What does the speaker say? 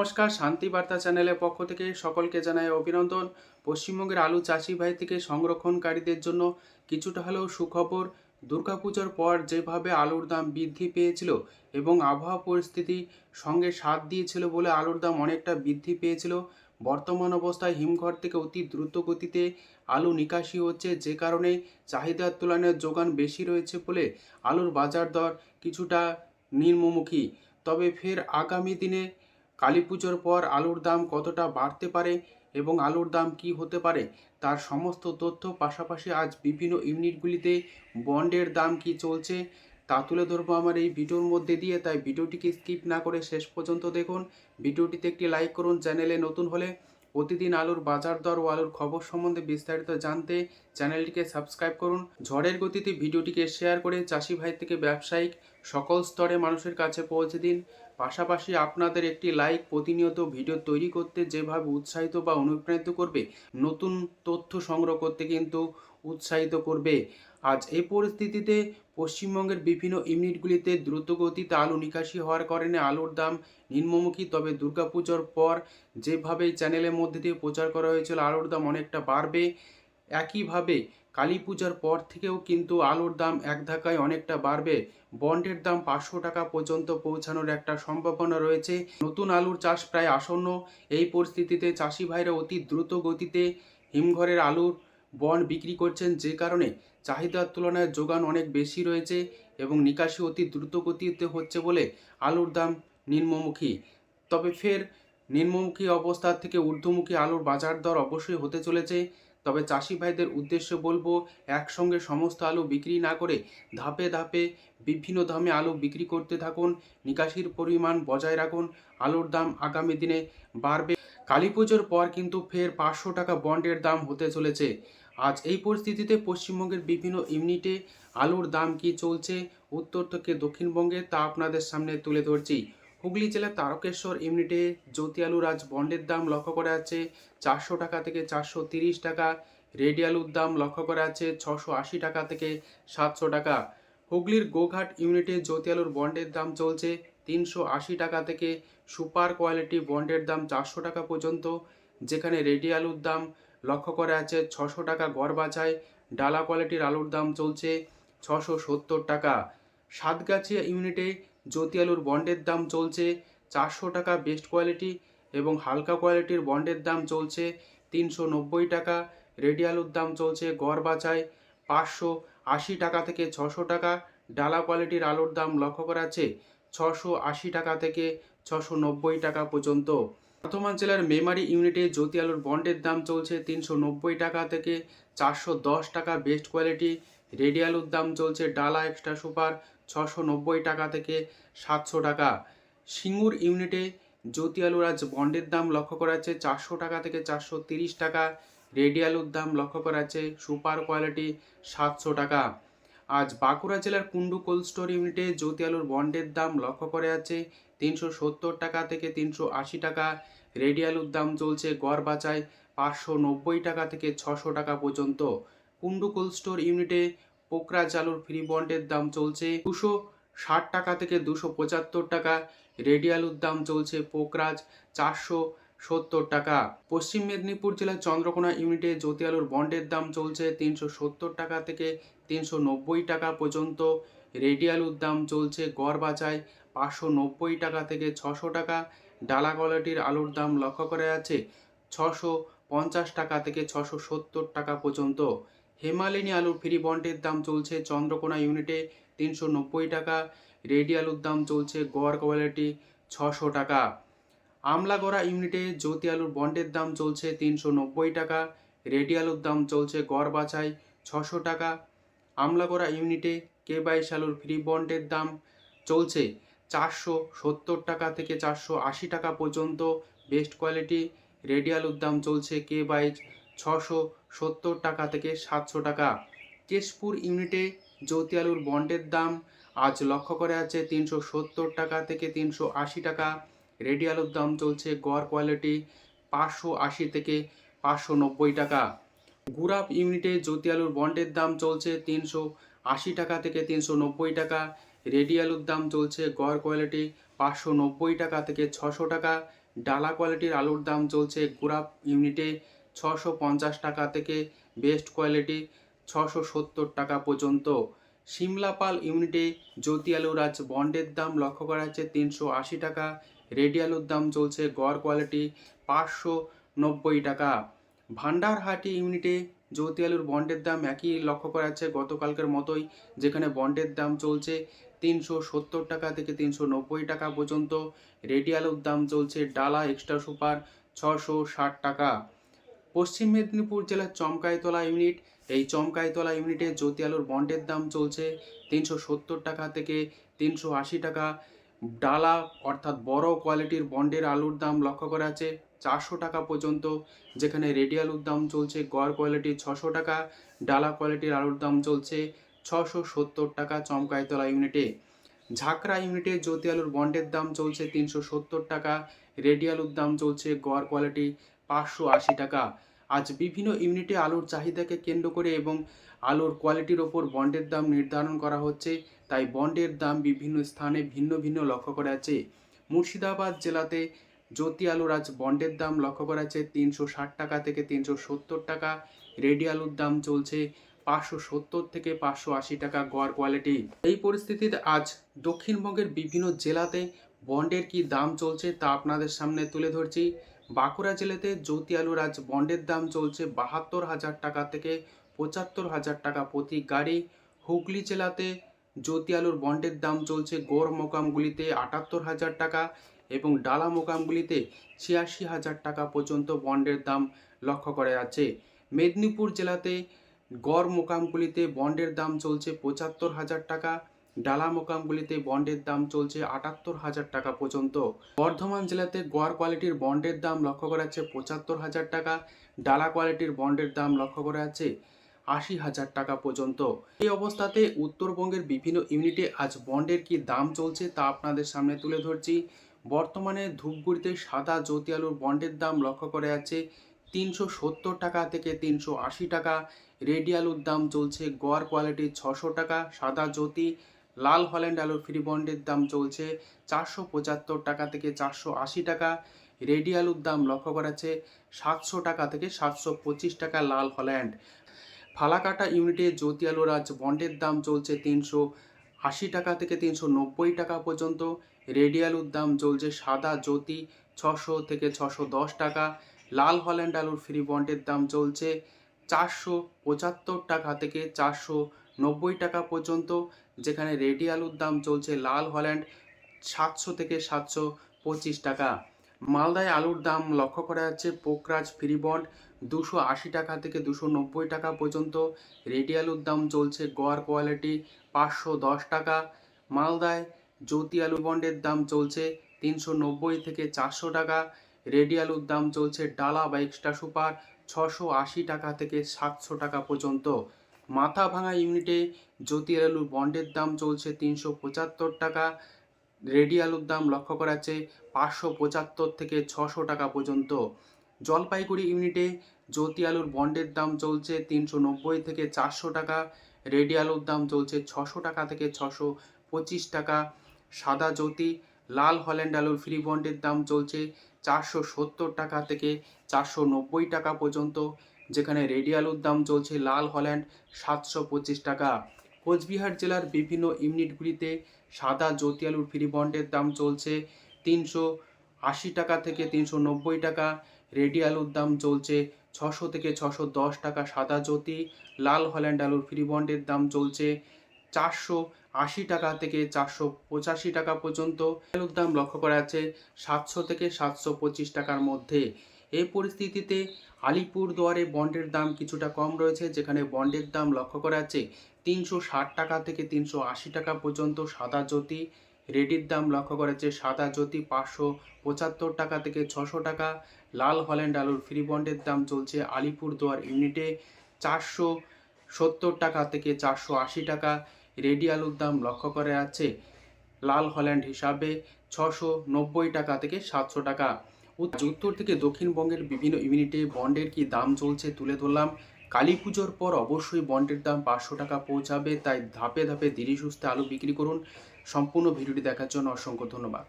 নমস্কার, শান্তি বার্তা চ্যানেলের পক্ষ থেকে সকলকে জানাই অভিনন্দন। পশ্চিমবঙ্গের আলু চাষি ভাই থেকে সংরক্ষণকারীদের জন্য কিছুটা হলেও সুখবর, দুর্গাপুজোর পর যেভাবে আলুর দাম বৃদ্ধি পেয়েছিল এবং আবহাওয়া পরিস্থিতি সঙ্গে সাথ দিয়েছিল বলে আলুর দাম অনেকটা বৃদ্ধি পেয়েছিল, বর্তমান অবস্থায় হিমঘর থেকে অতি দ্রুত গতিতে আলু নিকাশি হচ্ছে যে কারণে চাহিদার তুলনায় যোগান বেশি রয়েছে বলে আলুর বাজার দর কিছুটা নিম্নমুখী। তবে ফের আগামী দিনে কালী পুজোর পর আলুর দাম কতটা বাড়তে পারে এবং আলুর দাম কি হতে পারে, তার সমস্ত তথ্য পাশাপাশি আজ বিভিন্ন ইউনিটগুলিতে বন্ডের দাম কি চলছে তা তুলে ধরবো আমার এই ভিডিওর মধ্যে দিয়ে। তাই ভিডিওটিকে স্কিপ না করে শেষ পর্যন্ত দেখুন। ভিডিওটিতে একটি লাইক করুন চ্যানেলে নতুন হলে প্রতিদিন আলুর বাজার দর ও আলুর খবর সম্বন্ধে বিস্তারিত জানতে চ্যানেলটিকে সাবস্ক্রাইব করুন। ঝড়ের গতিতে ভিডিওটিকে শেয়ার করে চাষি ভাই থেকে ব্যবসায়িক সকল স্তরে মানুষের কাছে পৌঁছে দিন। পাশাপাশি আপনাদের একটি লাইক প্রতিনিয়ত ভিডিও তৈরি করতে যেভাবে উৎসাহিত বা অনুপ্রাণিত করবে, নতুন তথ্য সংগ্রহ করতে কিন্তু উৎসাহিত করবে। আজ এই পরিস্থিতিতে পশ্চিমবঙ্গের বিভিন্ন ইউনিটগুলিতে দ্রুতগতিতে আলু নিকাশি হওয়ার কারণে আলুর দাম নিম্নমুখী, তবে দুর্গাপুজোর পর যেভাবে চ্যানেলের মধ্যে দিয়ে প্রচার করা হয়েছিল, আলুর দাম অনেকটা বাড়বে। একইভাবে কালী পূজার পর থেকেও কিন্তু আলুর দাম এক ধাক্কায় অনেকটা বাড়বে। বন্ডের দাম পাঁচশো টাকা পর্যন্ত পৌঁছানোর একটা সম্ভাবনা রয়েছে। নতুন আলুর চাষ প্রায় আসন্ন। এই পরিস্থিতিতে চাষি ভাইরা অতি দ্রুত গতিতে হিমঘরের আলুর বন্ড বিক্রি করছেন যে কারণে চাহিদার তুলনায় যোগান অনেক বেশি রয়েছে এবং নিকাশি অতি দ্রুত গতিতে হচ্ছে বলে আলুর দাম নিম্নমুখী। তবে ফের নিম্নমুখী অবস্থা থেকে ঊর্ধ্বমুখী আলুর বাজার দর অবশ্যই হতে চলেছে। তবে চাষি ভাইদের উদ্দেশ্যে বলব, একসঙ্গে সমস্ত আলু বিক্রি না করে ধাপে ধাপে বিভিন্ন দামে আলু বিক্রি করতে থাকুন। নিকাশির পরিমাণ বজায় রাখুন। আলুর দাম আগামী দিনে বাড়বে। কালী পুজোর পর কিন্তু ফের পাঁচশো টাকা বন্ডের দাম হতে চলেছে। আজ এই পরিস্থিতিতে পশ্চিমবঙ্গের বিভিন্ন ইউনিটে আলুর দাম কি চলছে? উত্তর থেকে দক্ষিণবঙ্গে তা আপনাদের সামনে তুলে ধরছি। হুগলি জেলার তারকেশ্বর ইউনিটে জ্যোতি আলুর আজ বন্ডের দাম লক্ষ্য করা আছে চারশো টাকা থেকে চারশো তিরিশ টাকা। রেডি আলুর দাম লক্ষ্য করা আছে ছশো আশি টাকা থেকে সাতশো টাকা। হুগলির গোঘাট ইউনিটে জ্যোতি আলুর বন্ডের দাম চলছে তিনশো আশি টাকা থেকে সুপার কোয়ালিটি বন্ডের দাম চারশো টাকা পর্যন্ত, যেখানে রেডি আলুর দাম লক্ষ্য করা আছে ছশো টাকা গড় বাছায় ডালা কোয়ালিটির আলুর দাম চলছে ছশো সত্তর টাকা। সাতগাছিয়া ইউনিটে জ্যোতি আলুর বন্ডের দাম চলছে চারশো টাকা বেস্ট কোয়ালিটি এবং হালকা কোয়ালিটির বন্ডের দাম চলছে তিনশো নব্বই টাকা। রেডি আলুর দাম চলছে গড় বাছায় পাঁচশো আশি টাকা থেকে ছশো টাকা। ডালা কোয়ালিটির আলুর দাম লক্ষ্য করা আছে ছশো আশি টাকা থেকে ছশো নব্বই টাকা পর্যন্ত। বর্ধমান জেলার মেমারি ইউনিটে জ্যোতি আলুর বন্ডের দাম চলছে তিনশো নব্বই টাকা থেকে চারশো দশ টাকা বেস্ট কোয়ালিটি রেডি আলুর দাম চলছে ডালা এক্সট্রা সুপার ছশো নব্বই টাকা থেকে সাতশো টাকা। সিঙ্গুর ইউনিটে জ্যোতি আলুর আজ বন্ডের দাম লক্ষ্য করা যাচ্ছে চারশো টাকা থেকে চারশো তিরিশ টাকা। রেডি আলুর দাম লক্ষ্য করা যাচ্ছে সুপার কোয়ালিটি সাতশো টাকা। আজ বাঁকুড়া জেলার কুন্ডু কোল্ড স্টোর ইউনিটে জ্যোতি আলুর বন্ডের দাম লক্ষ্য করা যাচ্ছে তিনশো সত্তর টাকা থেকে তিনশো আশি টাকা। রেডি আলুর দাম চলছে গড় বাচায় পাঁচশো নব্বই টাকা থেকে ছশো টাকা পর্যন্ত। কুন্ডু কোল্ড স্টোর ইউনিটে পোকরা চালুর ফ্রি বন্ডের দাম চলছে দুশো ষাট টাকা থেকে দুশো পঁচাত্তর টাকা। রেডি আলুর দাম চলছে পোকরাজ চারশো সত্তর টাকা। পশ্চিম মেদিনীপুর জেলার চন্দ্রকোনা ইউনিটে জ্যোতি আলুর বন্ডের দাম চলছে তিনশো সত্তর টাকা থেকে তিনশো নব্বই টাকা পর্যন্ত। রেডি আলুর দাম চলছে গড় বাজায় পাঁচশো নব্বই টাকা থেকে ছশো টাকা। ডালা কোয়ালিটির আলুর দাম লক্ষ্য করা যাচ্ছে ছশো পঞ্চাশ টাকা থেকে ছশো সত্তর টাকা পর্যন্ত। হেমালিনী আলুর ফ্রি বন্ডের দাম চলছে চন্দ্রকোনা ইউনিটে তিনশো নব্বই টাকা, রেডি আলুর দাম চলছে গড় কোয়ালিটি ছশো টাকা। আমলাগড়া ইউনিটে জ্যোতি আলুর বন্ডের দাম চলছে তিনশো নব্বই টাকা, রেডি আলুর দাম চলছে গড় বাছাই ছশো টাকা। আমলাগড়া ইউনিটে কে বাইশ আলুর ফ্রি বন্ডের দাম চলছে চারশো সত্তর টাকা থেকে চারশো আশি টাকা পর্যন্ত। বেস্ট কোয়ালিটি, রেডি আলুর দাম চলছে কে বাইশ ছশো সত্তর টাকা থেকে সাতশো টাকা। কেশপুর ইউনিটে জ্যোতি আলুর বন্ডের দাম আজ লক্ষ্য করে আছে তিনশো সত্তর টাকা থেকে তিনশো আশি টাকা। রেডি আলুর দাম চলছে গড় কোয়ালিটি পাঁচশো আশি থেকে পাঁচশো নব্বই টাকা। গুরাপ ইউনিটে জ্যোতি আলুর বন্ডের দাম চলছে তিনশো আশি টাকা থেকে তিনশো নব্বই টাকা। রেডি আলুর দাম চলছে গড় কোয়ালিটি পাঁচশো নব্বই টাকা থেকে ছশো টাকা। ডালা কোয়ালিটির আলুর দাম চলছে গুড়াপ ইউনিটে ছশো পঞ্চাশ টাকা থেকে বেস্ট কোয়ালিটি ছশো সত্তর টাকা পর্যন্ত। সিমলাপাল ইউনিটে জ্যোতি আলুর আজ বন্ডের দাম লক্ষ্য করা যাচ্ছে তিনশো আশি টাকা। রেডি আলুর দাম চলছে গড় কোয়ালিটি পাঁচশো নব্বই টাকা। ভান্ডারহাটি ইউনিটে জ্যোতি আলুর বন্ডের দাম একই লক্ষ্য করা যাচ্ছে গতকালকের মতোই, যেখানে বন্ডের দাম চলছে তিনশো সত্তর টাকা থেকে তিনশো নব্বই টাকা পর্যন্ত। রেডি আলুর দাম চলছে ডালা এক্সট্রা সুপার ছশো ষাট টাকা। পশ্চিম মেদিনীপুর জেলার চমকাইতলা ইউনিট। এই চমকাইতলা ইউনিটে জ্যোতি আলুর বন্ডের দাম চলছে তিনশো সত্তর টাকা থেকে তিনশো আশি টাকা। ডালা, অর্থাৎ বড় কোয়ালিটির বন্ডের আলুর দাম লক্ষ্য করা আছে চারশো টাকা পর্যন্ত, যেখানে রেডি আলুর দাম চলছে গড় কোয়ালিটির ছশো টাকা, ডালা কোয়ালিটির আলুর দাম চলছে ছশো সত্তর টাকা চমকাইতলা ইউনিটে। ঝাঁকড়া ইউনিটে জ্যোতি আলুর বন্ডের দাম চলছে তিনশো সত্তর টাকা, রেডি আলুর দাম চলছে গড় কোয়ালিটি পাঁচশো আশি টাকা। আজ বিভিন্ন ইউনিটে আলুর চাহিদাকে কেন্দ্র করে এবং আলুর কোয়ালিটির ওপর বন্ডের দাম নির্ধারণ করা হচ্ছে, তাই বন্ডের দাম বিভিন্ন স্থানে ভিন্ন ভিন্ন লক্ষ্য করা আছে। মুর্শিদাবাদ জেলাতে জ্যোতি আলুর আজ বন্ডের দাম লক্ষ্য করা আছে তিনশো ষাট টাকা থেকে তিনশো সত্তর টাকা। রেডি আলুর দাম চলছে পাঁচশো সত্তর থেকে পাঁচশো আশি টাকা গড় কোয়ালিটি। এই পরিস্থিতিতে আজ দক্ষিণবঙ্গের বিভিন্ন জেলাতে বন্ডের কি দাম চলছে তা আপনাদের সামনে তুলে ধরছি। বাঁকুড়া জেলাতে জ্যোতি আলুর আজ বন্ডের দাম চলছে বাহাত্তর হাজার টাকা থেকে পঁচাত্তর হাজার টাকা প্রতি গাড়ি। হুগলি জেলাতে জ্যোতি আলুর বন্ডের দাম চলছে গড় মোকামগুলিতে আটাত্তর হাজার টাকা এবং ডালা মোকামগুলিতে ছিয়াশি হাজার টাকা পর্যন্ত বন্ডের দাম লক্ষ্য করা যাচ্ছে। মেদিনীপুর জেলাতে গড় মোকামগুলিতে বন্ডের দাম চলছে পঁচাত্তর হাজার টাকা ডালা মোকামগুলিতে বন্ডের দাম চলছে আটাত্তর হাজার টাকা পর্যন্ত। বর্ধমান জেলাতে গড় কোয়ালিটির বন্ডের দাম লক্ষ্য করা যাচ্ছে পঁচাত্তর হাজার টাকা, ডালা কোয়ালিটির বন্ডের দাম লক্ষ্য করা যাচ্ছে আশি হাজার টাকা পর্যন্ত। এই অবস্থাতে উত্তরবঙ্গের বিভিন্ন ইউনিটে আজ বন্ডের কি দাম চলছে তা আপনাদের সামনে তুলে ধরছি। বর্তমানে ধূপগুড়িতে সাদা জ্যোতি আলুর বন্ডের দাম লক্ষ্য করা যাচ্ছে তিনশো সত্তর টাকা থেকে তিনশো আশি টাকা, রেডি আলুর দাম চলছে গড় কোয়ালিটি ছশো টাকা, সাদা জ্যোতি লাল হল্যান্ড আলুর ফ্রি বন্ডের দাম চলছে চারশো পঁচাত্তর টাকা থেকে চারশো আশি টাকা। রেডি আলুর দাম লক্ষ্য করা যাচ্ছে সাতশো টাকা থেকে সাতশো পঁচিশ টাকা লাল হল্যান্ড। ফালাকাটা ইউনিটে জ্যোতি আলুর আজ বন্ডের দাম চলছে তিনশো আশি টাকা থেকে তিনশো নব্বই টাকা পর্যন্ত। রেডি আলুর দাম চলছে সাদা জ্যোতি ছশো থেকে ছশো দশ টাকা। লাল হল্যান্ড আলুর ফ্রি বন্ডের দাম চলছে চারশো পঁচাত্তর টাকা থেকে চারশো নব্বই টাকা পর্যন্ত, যেখানে রেডি আলুর দাম চলছে লাল হল্যান্ড সাতশো থেকে সাতশো পঁচিশ টাকা। মালদায় আলুর দাম লক্ষ্য করা যাচ্ছে, পোকরাজ ফ্রি বন্ড দুশো আশি টাকা থেকে দুশো নব্বই টাকা পর্যন্ত। রেডি আলুর দাম চলছে গড় কোয়ালিটি পাঁচশো দশ টাকা। মালদায় জ্যোতি আলু বন্ডের দাম চলছে তিনশো নব্বই থেকে চারশো টাকা। রেডি আলুর দাম চলছে ডালা বা এক্সট্রা সুপার ছশো আশি টাকা থেকে সাতশো টাকা পর্যন্ত। মাথা ভাঙা ইউনিটে জ্যোতি আলুর বন্ডের দাম চলছে তিনশো পঁচাত্তর টাকা। রেডি আলুর দাম লক্ষ্য করা যাচ্ছে পাঁচশো পঁচাত্তর থেকে ছশো টাকা পর্যন্ত। জলপাইগুড়ি ইউনিটে জ্যোতি আলুর বন্ডের দাম চলছে তিনশো নব্বই থেকে চারশো টাকা। রেডি আলুর দাম চলছে ছশো টাকা থেকে ছশো পঁচিশ টাকা। সাদা জ্যোতি, লাল হল্যান্ড আলুর ফ্রি বন্ডের দাম চলছে চারশো সত্তর টাকা থেকে চারশো নব্বই টাকা পর্যন্ত। যেখানে রেডি আলুর দাম চলছে লাল হল্যান্ড সাতশো পঁচিশ টাকা। কোচবিহার জেলার বিভিন্ন ইউনিটগুলিতে সাদা জ্যোতি আলুর ফ্রি বন্ডের দাম চলছে তিনশো আশি টাকা থেকে তিনশো নব্বই টাকা। রেডি আলুর দাম চলছে ছশো থেকে ছশো দশ টাকা সাদা জ্যোতি। লাল হল্যান্ড আলুর ফ্রি বন্ডের দাম চলছে চারশো আশি টাকা থেকে চারশো পঁচাশি টাকা পর্যন্ত। আলুর দাম লক্ষ্য করা যাচ্ছে সাতশো থেকে সাতশো পঁচিশ টাকার মধ্যে। এই পরিস্থিতিতে আলিপুর দুয়ারে বন্ডের দাম কিছুটা কম রয়েছে, যেখানে বন্ডের দাম লক্ষ্য করা যাচ্ছে তিনশো ষাট টাকা থেকে তিনশো আশি টাকা পর্যন্ত। সাদা জ্যোতি রেডির দাম লক্ষ্য করা যাচ্ছে সাদা জ্যোতি পাঁচশো পঁচাত্তর টাকা থেকে ছশো টাকা। লাল হল্যান্ড আলুর ফ্রি বন্ডের দাম চলছে আলিপুর দুয়ার ইউনিটে চারশো সত্তর টাকা থেকে চারশো আশি টাকা। রেডি আলুর দাম লক্ষ্য করা যাচ্ছে লাল হল্যান্ড হিসাবে ছশো নব্বই টাকা থেকে সাতশো টাকা। উত্তর থেকে দক্ষিণবঙ্গের বিভিন্ন ইউনিটে বন্ডের কি দাম চলছে তুলে ধরলাম। কালী পুজোর পর অবশ্যই বন্ডের দাম পাঁচশো টাকা পৌঁছাবে, তাই ধাপে ধাপে ধীরে সুস্থে আলু বিক্রি করুন। সম্পূর্ণ ভিডিওটি দেখার জন্য অসংখ্য ধন্যবাদ।